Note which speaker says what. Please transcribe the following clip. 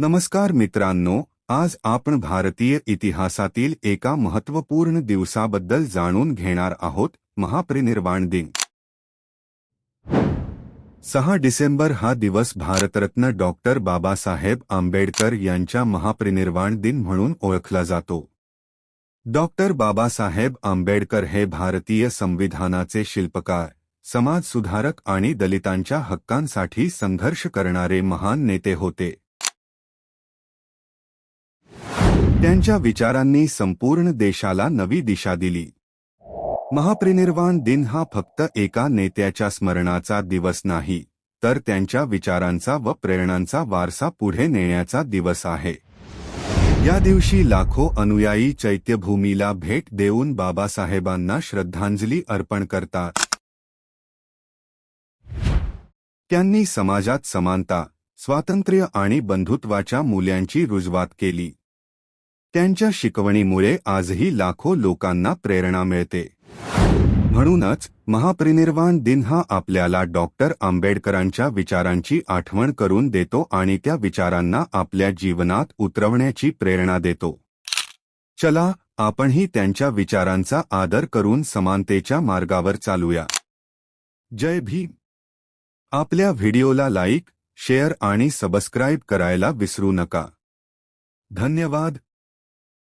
Speaker 1: नमस्कार मित्रांनो आज आपण भारतीय इतिहासातील एका महत्त्वपूर्ण दिवसाबद्दल जाणून घेणार आहोत महापरिनिर्वाण दिन. सहा डिसेंबर हा दिवस भारतरत्न डॉक्टर बाबासाहेब आंबेडकर यांच्या महापरिनिर्वाण दिन म्हणून ओळखला जातो. डॉक्टर बाबासाहेब आंबेडकर हे भारतीय संविधानाचे शिल्पकार समाजसुधारक आणि दलितांच्या हक्कांसाठी संघर्ष करणारे महान नेते होते. त्यांच्या विचारांनी संपूर्ण देशाला नवी दिशा दिली. महाप्रिनिर्वाण दिन हा फक्त एका नेत्याच्या स्मरणाचा दिवस नाही तर त्यांच्या विचारांचा व प्रेरणांचा वारसा पुढे नेण्याचा दिवस आहे. या दिवशी लाखो अनुयायी चैत्यभूमीला भेट देऊन बाबासाहेबांना श्रद्धांजली अर्पण करतात. त्यांनी समाजात समानता स्वातंत्र्य आणि बंधुत्वाच्या मूल्यांची रुजवात केली. त्यांच्या शिकवणीमुळे आजही लाखो लोकांना प्रेरणा मिळते. म्हणूनच महापरिनिर्वाण दिन हा आपल्याला डॉक्टर आंबेडकरांच्या विचारांची आठवण करून देतो आणि त्या विचारांना आपल्या जीवनात उतरवण्याची प्रेरणा देतो. चला आपणही त्यांच्या विचारांचा आदर करून समानतेच्या मार्गावर चालूया. जय भीम. आपल्या व्हिडिओला लाईक शेअर आणि सबस्क्राईब करायला विसरू नका. धन्यवाद.